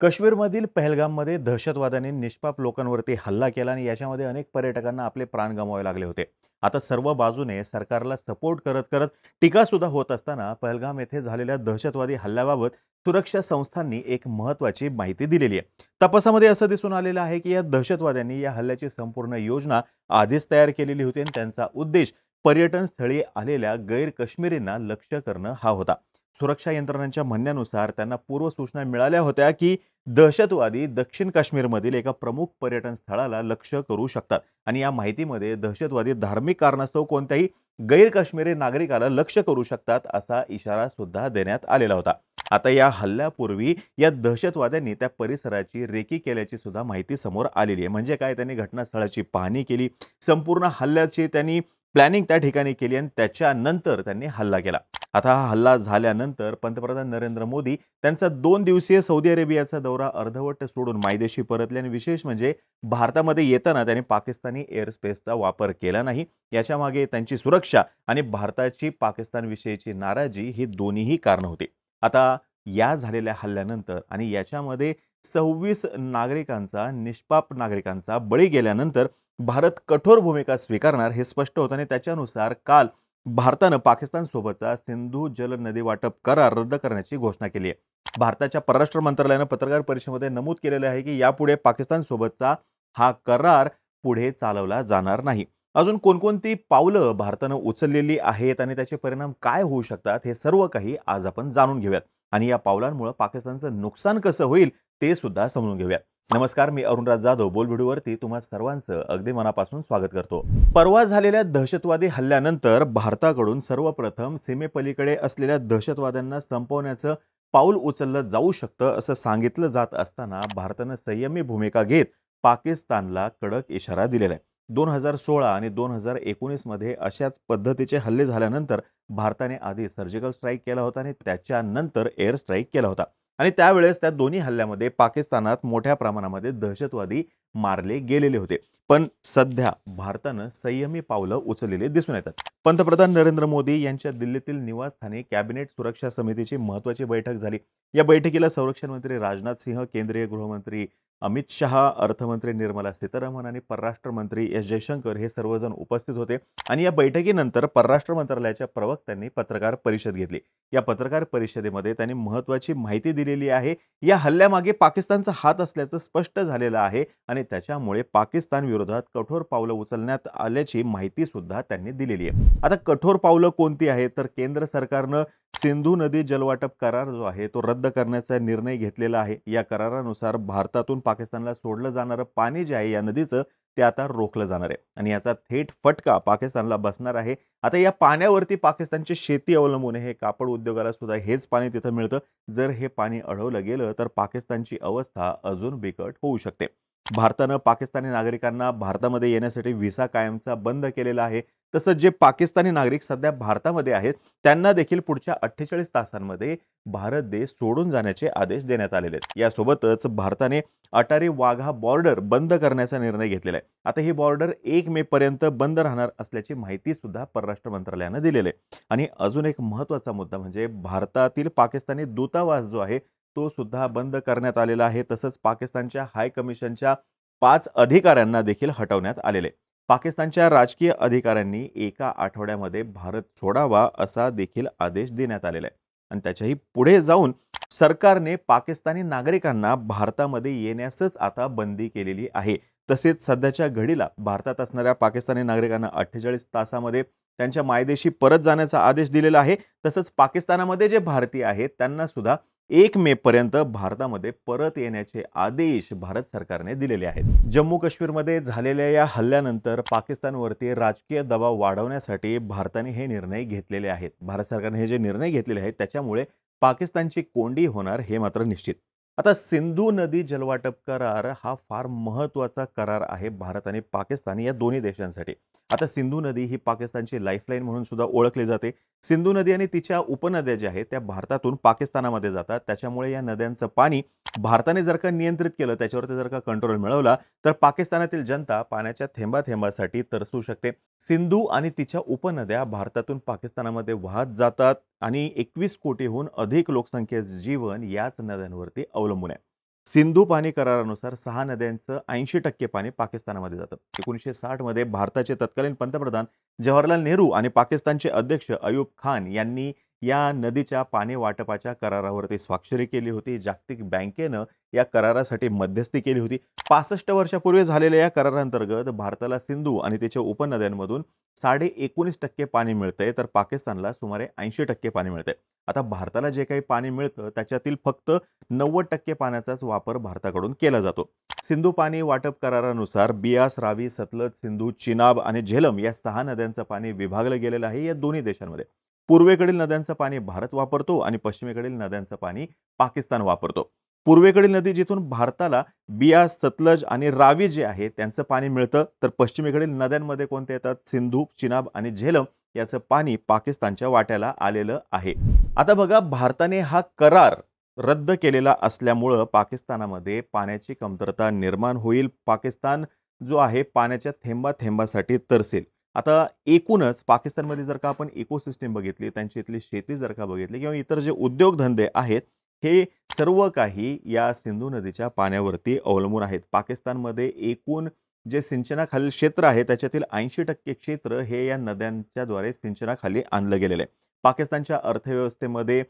काश्मीरमधील पहलगाममध्ये दहशतवाद्यांनी निष्पाप लोकांवरती हल्ला केला आणि याच्यामध्ये अनेक पर्यटकांना आपले प्राण गमवावे लागले होते. आता सर्व बाजूने सरकारला सपोर्ट करत करत टीका सुद्धा होत असताना पहलगाम येथे झालेल्या दहशतवादी हल्ल्याबाबत सुरक्षा संस्थांनी एक महत्त्वाची माहिती दिलेली आहे. तपासामध्ये असं दिसून आलेलं आहे की या दहशतवाद्यांनी या हल्ल्याची संपूर्ण योजना आधीच तयार केलेली होती आणि त्यांचा उद्देश पर्यटन स्थळी आलेल्या गैर काश्मीरींना लक्ष्य करणं हा होता. सुरक्षा यंत्रणांच्या म्हणण्यानुसार त्यांना पूर्वसूचना मिळाल्या होत्या की दहशतवादी दक्षिण काश्मीरमधील एका प्रमुख पर्यटन स्थळाला लक्ष्य करू शकतात. आणि या माहितीमध्ये दहशतवादी धार्मिक कारणास्तव कोणत्याही गैर काश्मीरी नागरिकाला लक्ष्य करू शकतात असा इशारा सुद्धा देण्यात आलेला होता. आता या हल्ल्यापूर्वी या दहशतवाद्यांनी त्या परिसराची रेकी केल्याची सुद्धा माहिती समोर आलेली आहे. म्हणजे काय? त्यांनी घटनास्थळाची पाहणी केली. संपूर्ण हल्ल्याची त्यांनी प्लॅनिंग त्या ठिकाणी केली आणि त्याच्यानंतर त्यांनी हल्ला केला. आता हा हल्ला झाल्यानंतर पंतप्रधान नरेंद्र मोदी त्यांचा दोन दिवसीय सौदी अरेबियाचा दौरा अर्धवट सोडून मायदेशी परतले आणि विशेष म्हणजे भारतामध्ये येताना त्यांनी पाकिस्तानी एअरस्पेसचा वापर केला नाही. याच्या मागे त्यांची सुरक्षा आणि भारताची पाकिस्तानविषयीची नाराजी ही दोन्हीही कारणं होती. आता या झालेल्या हल्ल्यानंतर आणि याच्यामध्ये सव्वीस नागरिकांचा निष्पाप नागरिकांचा बळी गेल्यानंतर भारत कठोर भूमिका स्वीकारणार हे स्पष्ट होतं आणि त्याच्यानुसार काल भारतानं पाकिस्तानसोबतचा सिंधू जल नदी वाटप करार रद्द करण्याची घोषणा केली आहे. भारताच्या परराष्ट्र मंत्रालयानं पत्रकार परिषदेमध्ये नमूद केलेलं आहे की यापुढे पाकिस्तानसोबतचा हा करार पुढे चालवला जाणार नाही. अजून कोणकोणती पावलं भारतानं उचललेली आहेत आणि त्याचे परिणाम काय होऊ शकतात हे सर्व काही आज आपण जाणून घेऊयात. आणि या पावलांमुळे पाकिस्तानचं नुकसान कसं होईल ते सुद्धा समजून घेऊयात नमस्कार मी अरुणराज जाधव. बोल व्हिडिओवरती तुम्हा सर्वांचं अगदी मनापासून स्वागत करतो. परवा झालेल्या दहशतवादी हल्ल्यानंतर भारताकडून सर्वप्रथम सीमेपलीकडे असलेल्या दहशतवाद्यांना संपवण्याचं पाऊल उचललं जाऊ शकतं असं सांगितलं जात असताना भारतानं संयमी भूमिका घेत पाकिस्तानला कडक इशारा दिलेला आहे. दोन हजार सोळा आणि दोन हजार एकोणीसमध्ये अशाच पद्धतीचे हल्ले झाल्यानंतर भारताने आधी सर्जिकल स्ट्राईक केला होता आणि त्याच्यानंतर एअर स्ट्राईक केला होता. आणि त्यावेळेस त्या दोन्ही हल्ल्यामध्ये पाकिस्तानात मोठ्या प्रमाणामध्ये दहशतवादी मारले गेलेले होते. पण सध्या भारतानं संयमी पावलं उचललेले दिसून येतात. पंतप्रधान नरेंद्र मोदी यांच्या दिल्लीतील निवासस्थानी कॅबिनेट सुरक्षा समितीची महत्वाची बैठक झाली. या बैठकीला संरक्षण मंत्री राजनाथ सिंह केंद्रीय गृहमंत्री अमित शहा अर्थमंत्री निर्मला सीतारामन आणि परराष्ट्र मंत्री एस जयशंकर हे सर्वजण उपस्थित होते आणि या बैठकीनंतर परराष्ट्र मंत्रालयाच्या प्रवक्त्यांनी पत्रकार परिषद घेतली. या पत्रकार परिषदेमध्ये त्यांनी महत्वाची माहिती दिलेली आहे. या हल्ल्यामागे पाकिस्तानचा हात असल्याचं स्पष्ट झालेलं आहे आणि त्याच्यामुळे पाकिस्तान विरोधात कठोर पावलं उचलण्यात आल्याची माहिती सुद्धा त्यांनी दिलेली आहे. आता कठोर पावलं कोणती आहेत? तर केंद्र सरकारनं सिंधू नदी जलवाटप करार जो आहे तो रद्द करण्याचा निर्णय घेतलेला आहे. या करारानुसार भारतातून पाकिस्तानला सोडलं जाणारं पाणी जे आहे या नदीचं ते आता रोखलं जाणार आहे. आणि याचा थेट फटका पाकिस्तानला बसणार आहे. आता या पाण्यावरती पाकिस्तानची शेती अवलंबून हे कापड उद्योगाला सुद्धा हेच पाणी तिथं मिळतं. जर हे पाणी अडवलं गेलं तर पाकिस्तानची अवस्था अजून बिकट होऊ शकते. भारतानं पाकिस्तानी नागरिकांना भारतामध्ये येण्यासाठी व्हिसा कायमचा बंद केलेला आहे. तसंच जे पाकिस्तानी नागरिक सध्या भारतामध्ये आहेत त्यांना देखील पुढच्या अठ्ठेचाळीस तासांमध्ये भारत देश सोडून जाण्याचे आदेश देण्यात आलेले आहेत. यासोबतच भारताने अटारी वाघा बॉर्डर बंद करण्याचा निर्णय घेतलेला आहे. आता ही बॉर्डर एक मे पर्यंत बंद राहणार असल्याची माहिती सुद्धा परराष्ट्र मंत्रालयानं दिलेली आहे. आणि अजून एक महत्त्वाचा मुद्दा म्हणजे भारतातील पाकिस्तानी दूतावास जो आहे तो सुद्धा बंद करण्यात आलेला आहे. तसंच पाकिस्तानच्या हाय कमिशनच्या पाच अधिकाऱ्यांना देखील हटवण्यात आलेले. पाकिस्तानच्या राजकीय अधिकाऱ्यांनी एका आठवड्यामध्ये भारत सोडावा असा देखील आदेश देण्यात आलेला आहे. आणि त्याच्याही पुढे जाऊन सरकारने पाकिस्तानी नागरिकांना भारतामध्ये येण्यासच आता बंदी केलेली आहे. तसेच सध्याच्या घडीला भारतात असणाऱ्या पाकिस्तानी नागरिकांना अठ्ठेचाळीस तासामध्ये त्यांच्या मायदेशी परत जाण्याचा आदेश दिलेला आहे. तसंच पाकिस्तानामध्ये जे भारतीय आहेत त्यांना सुद्धा एक मे पर्यंत भारतामध्ये परत येण्याचे आदेश भारत सरकारने दिलेले आहेत. जम्मू काश्मीरमध्ये झालेल्या या हल्ल्यानंतर पाकिस्तानवरती राजकीय दबाव वाढवण्यासाठी भारताने हे निर्णय घेतलेले आहेत. भारत सरकारने हे जे निर्णय घेतलेले आहेत त्याच्यामुळे पाकिस्तानची कोंडी होणार हे मात्र निश्चित. आता सिंधू नदी जलवाटप करार हा फार महत्त्वाचा करार आहे भारत आणि पाकिस्तान या दोन्ही देशांसाठी. आता सिंधू नदी ही पाकिस्तानची लाईफलाईन म्हणून सुद्धा ओळखली जाते. सिंधू नदी आणि तिच्या उपनद्या ज्या आहेत त्या भारतातून पाकिस्तानामध्ये जातात. त्याच्यामुळे या नद्यांचं पाणी भारताने जर का नियंत्रित केलं त्याच्यावरती जर का कंट्रोल मिळवला तर पाकिस्तानातील जनता पाण्याच्या थेंबा थेंबासाठी तरसू शकते. सिंधू आणि तिच्या उपनद्या भारतातून पाकिस्तानामध्ये वाहत जातात आणि एकवीस कोटीहून अधिक लोकसंख्येचं जीवन याच नद्यांवरती अवलंबून आहे. सिंधू पाणी करारानुसार सहा नद्यांचं ऐंशी टक्के पाणी पाकिस्तानामध्ये जातं. एकोणीसशे साठमध्ये भारताचे तत्कालीन पंतप्रधान जवाहरलाल नेहरू आणि पाकिस्तानचे अध्यक्ष अयूब खान यांनी या नदीच्या पाणी वाटपाच्या करारावरती स्वाक्षरी केली होती. जागतिक बँकेनं या करारासाठी मध्यस्थी केली होती. पासष्ट वर्षापूर्वी झालेल्या या करारांतर्गत भारताला सिंधू आणि त्याच्या उपनद्यांमधून साडे एकोणीस टक्के पाणी मिळतंय तर पाकिस्तानला सुमारे ऐंशी टक्के पाणी मिळतंय. आता भारताला जे काही पाणी मिळतं त्याच्यातील फक्त नव्वद टक्के पाण्याचाच वापर भारताकडून केला जातो. सिंधू पाणी वाटप करारानुसार बियास रावी सतलज सिंधू चिनाब आणि झेलम या सहा नद्यांचं पाणी विभागलं गेलेलं आहे या दोन्ही देशांमध्ये. पूर्वेकडील नद्यांचं पाणी भारत वापरतो आणि पश्चिमेकडील नद्यांचं पाणी पाकिस्तान वापरतो. पूर्वेकडील नदी जिथून भारताला बिया सतलज आणि रावी जे आहे त्यांचं पाणी मिळतं. तर पश्चिमेकडील नद्यांमध्ये कोणते येतात? सिंधू चिनाब आणि झेलम याचं पाणी पाकिस्तानच्या वाट्याला आलेलं आहे. आता बघा भारताने हा करार रद्द केलेला असल्यामुळं पाकिस्तानामध्ये पाण्याची कमतरता निर्माण होईल. पाकिस्तान जो आहे पाण्याच्या थेंबा थेंबासाठी तरसेल. आता एकूणच पाकिस्तानमध्ये जर का आपण इकोसिस्टीम बघितली त्यांची इथली शेती जर का बघितली किंवा इतर जे उद्योगधंदे आहेत हे सर्व काही या सिंधू नदीच्या पाण्यावरती अवलंबून आहेत. पाकिस्तानमध्ये एकूण जे सिंचनाखालील क्षेत्र आहे त्याच्यातील ऐंशी टक्के क्षेत्र हे या नद्यांच्याद्वारे सिंचनाखाली आणलं गेलेलं आहे. पाकिस्तानच्या अर्थव्यवस्थेमध्ये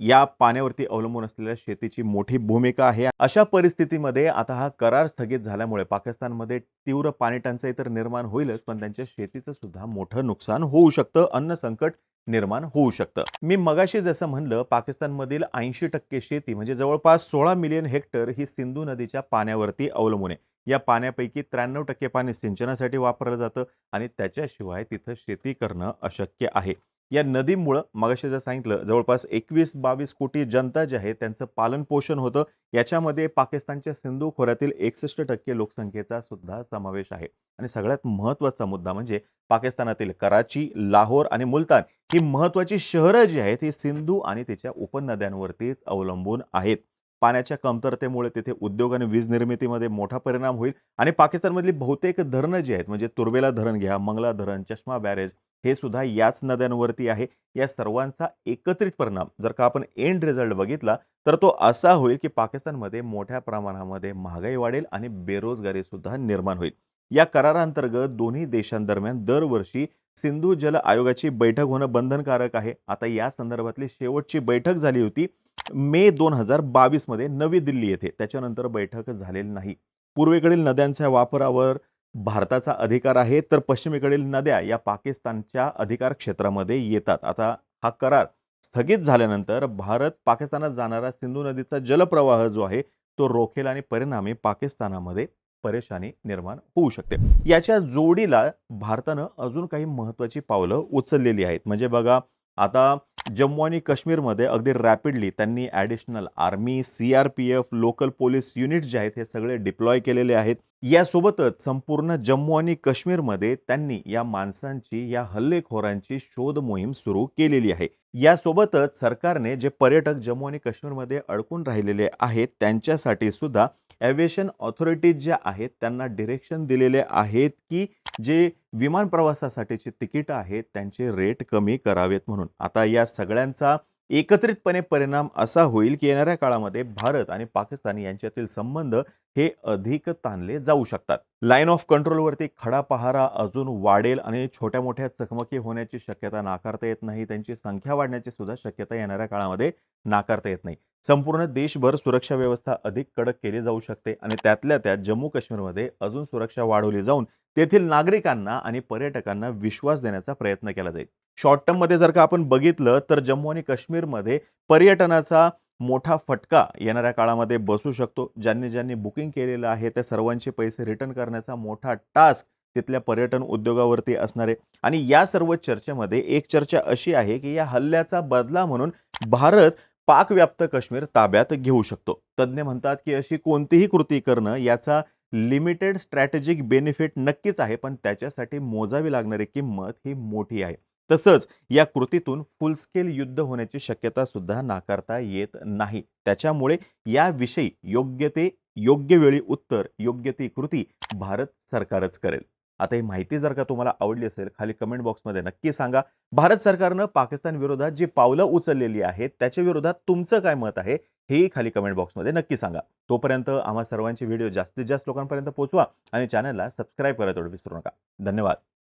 या पाण्यावरती अवलंबून असलेल्या शेतीची मोठी भूमिका आहे. अशा परिस्थितीमध्ये आता हा करार स्थगित झाल्यामुळे पाकिस्तानमध्ये तीव्र पाणी टंचाई तर निर्माण होईलच पण त्यांच्या शेतीचं सुद्धा मोठं नुकसान होऊ शकतं अन्न संकट निर्माण होऊ शकतं. मी मगाशी जसं म्हणलं पाकिस्तानमधील ऐंशी टक्के शेती म्हणजे जवळपास सोळा मिलियन हेक्टर ही सिंधू नदीच्या पाण्यावरती अवलंबून आहे. या पाण्यापैकी त्र्याण्णव टक्के पाणी सिंचनासाठी वापरलं जातं आणि त्याच्याशिवाय तिथं शेती करणं अशक्य आहे. या नदीमुळं मगाशी जर सांगितलं जवळपास एकवीस बावीस कोटी जनता जे आहे त्यांचं पालन पोषण होतं. याच्यामध्ये पाकिस्तानच्या सिंधू खोऱ्यातील एकसष्ट टक्के लोकसंख्येचा सुद्धा समावेश आहे. आणि सगळ्यात महत्त्वाचा मुद्दा म्हणजे पाकिस्तानातील कराची लाहोर आणि मुलतान ही महत्त्वाची शहरं जी आहेत ही सिंधू आणि तिच्या उपनद्यांवरतीच अवलंबून आहेत. पाण्याच्या कमतरतेमुळे तिथे उद्योग आणि वीज निर्मितीमध्ये मोठा परिणाम होईल. आणि पाकिस्तानमधली बहुतेक धरणं जी आहेत म्हणजे तुर्बेला धरण घ्या मंगला धरण चष्मा बॅरेज हे सुद्धा याच नद्यांवरती आहे. या सर्वांचा एकत्रित परिणाम जर का आपण एंड रिझल्ट बघितला तर तो असा होईल की पाकिस्तानमध्ये मोठ्या प्रमाणामध्ये महागाई वाढेल आणि बेरोजगारी सुद्धा निर्माण होईल. या कराराअंतर्गत दोन्ही देशांदरम्यान दरवर्षी सिंधू जल आयोगाची बैठक होणं बंधनकारक आहे. आता या संदर्भातली शेवटची बैठक झाली होती. मे दोन हजार बावीसमध्ये नवी दिल्ली येथे त्याच्यानंतर बैठक झालेली नाही. पूर्वेकडील नद्यांच्या वापरावर भारताचा अधिकार आहे तर पश्चिमेकडील नद्या या पाकिस्तानच्या अधिकार क्षेत्रामध्ये येतात. आता हा करार स्थगित झाल्यानंतर भारत पाकिस्तानात जाणारा सिंधू नदीचा जलप्रवाह जो आहे तो रोखेल आणि परिणामी पाकिस्तानामध्ये परेशानी निर्माण होऊ शकते. याच्या जोडीला भारतानं अजून काही महत्त्वाची पावलं उचललेली आहेत. म्हणजे बघा आता जम्मू आणि काश्मीरमध्ये अगदी रॅपिडली त्यांनी additional army C R P F local police unit जे आहेत हे सगळे डिप्लॉय केलेले आहेत. यासोबतच संपूर्ण जम्मू आणि काश्मीरमध्ये त्यांनी या माणसांची या हल्लेखोरांची शोध मोहीम सुरू केलेली आहे. यासोबतच सरकारने जे पर्यटक जम्मू आणि काश्मीरमध्ये अडकून राहिलेले आहेत त्यांच्यासाठी सुद्धा ॲव्हिएशन ऑथॉरिटीज ज्या आहेत त्यांना डिरेक्शन दिलेले आहेत की जे विमान प्रवासासाठीचे तिकीटं आहेत त्यांचे रेट कमी करावेत म्हणून. आता या सगळ्यांचा एकत्रितपणे परिणाम असा होईल की येणाऱ्या काळामध्ये भारत आणि पाकिस्तान यांच्यातील संबंध हे अधिक ताणले जाऊ शकतात. लाईन ऑफ कंट्रोलवरती खडा पहारा अजून वाढेल आणि छोट्या मोठ्या चकमकी होण्याची शक्यता नाकारता येत नाही. त्यांची संख्या वाढण्याची सुद्धा शक्यता येणाऱ्या काळामध्ये नाकारता येत नाही. संपूर्ण देशभर सुरक्षा व्यवस्था अधिक कडक केली जाऊ शकते आणि त्यातल्या त्यात जम्मू काश्मीरमध्ये अजून सुरक्षा वाढवली जाऊन तेथील नागरिकांना आणि पर्यटकांना विश्वास देण्याचा प्रयत्न केला जाईल. शॉर्ट टर्ममध्ये जर का आपण बघितलं तर जम्मू आणि काश्मीरमध्ये पर्यटनाचा मोठा फटका येणाऱ्या काळामध्ये बसू शकतो. ज्यांनी ज्यांनी बुकिंग केलेलं आहे त्या सर्वांचे पैसे रिटर्न करण्याचा मोठा टास्क तिथल्या पर्यटन उद्योगावरती असणारे आणि या सर्व चर्चेमध्ये एक चर्चा अशी आहे की या हल्ल्याचा बदला म्हणून भारत पाकव्याप्त काश्मीर ताब्यात घेऊ शकतो. तज्ज्ञ म्हणतात की अशी कोणतीही कृती करणं याचा लिमिटेड स्ट्रॅटेजिक बेनिफिट नक्कीच आहे पण त्याच्यासाठी मोजावी लागणारी किंमत ही मोठी आहे. तसंच या कृतीतून फुलस्केल युद्ध होण्याची शक्यता सुद्धा नाकारता येत नाही. त्याच्यामुळे याविषयी योग्य ते योग्य वेळी उत्तर योग्य ती कृती भारत सरकारच करेल. आता ही माहिती जर का तुम्हाला आवडली असेल खाली कमेंट बॉक्समध्ये नक्की सांगा. भारत सरकारनं पाकिस्तान विरोधात जी पावलं उचललेली आहेत त्याच्या विरोधात तुमचं काय मत आहे हेही खाली कमेंट बॉक्समध्ये नक्की सांगा. तोपर्यंत आम्हा सर्वांचे व्हिडिओ जास्तीत जास्त लोकांपर्यंत पोहोचवा आणि चॅनलला सबस्क्राईब करायला तेवढं विसरू नका. धन्यवाद.